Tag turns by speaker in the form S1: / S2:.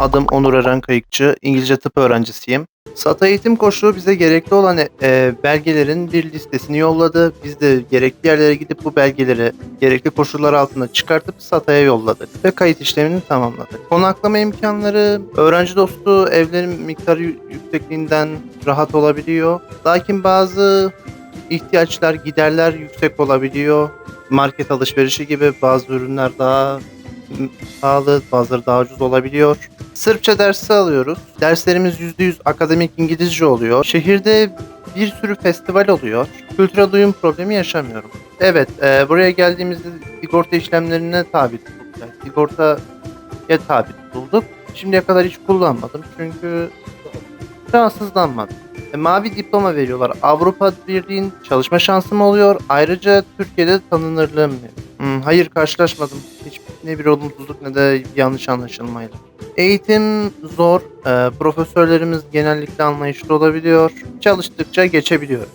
S1: Adım Onur Eren Kayıkçı. İngilizce tıp öğrencisiyim. SATA eğitim koçluğu bize gerekli olan e, belgelerin bir listesini yolladı. Biz de gerekli yerlere gidip bu belgeleri gerekli koşullar altında çıkartıp SATA'ya yolladık ve kayıt işlemini tamamladık. Konaklama imkanları, öğrenci dostu evlerin miktarı yü- yüksekliğinden rahat olabiliyor. Lakin bazı ihtiyaçlar, giderler yüksek olabiliyor. Market alışverişi gibi bazı ürünler daha pahalı, bazıları daha ucuz olabiliyor. Sırpça dersi alıyoruz. Derslerimiz %100 akademik İngilizce oluyor. Şehirde bir sürü festival oluyor. Kültürel uyum problemi yaşamıyorum. Evet, e, buraya geldiğimizde sigorta işlemlerine tabi tutulduk. Sigortaya tabi tutulduk. Şimdiye kadar hiç kullanmadım çünkü rahatsızlanmadım. E, mavi diploma veriyorlar. Avrupa Birliği'nin çalışma şansım oluyor. Ayrıca Türkiye'de tanınırlığım. Hmm, hayır karşılaşmadım. Hiç ne bir olumsuzluk ne de yanlış anlaşılmayla. Eğitim zor. Ee, profesörlerimiz genellikle anlayışlı olabiliyor. Çalıştıkça geçebiliyor.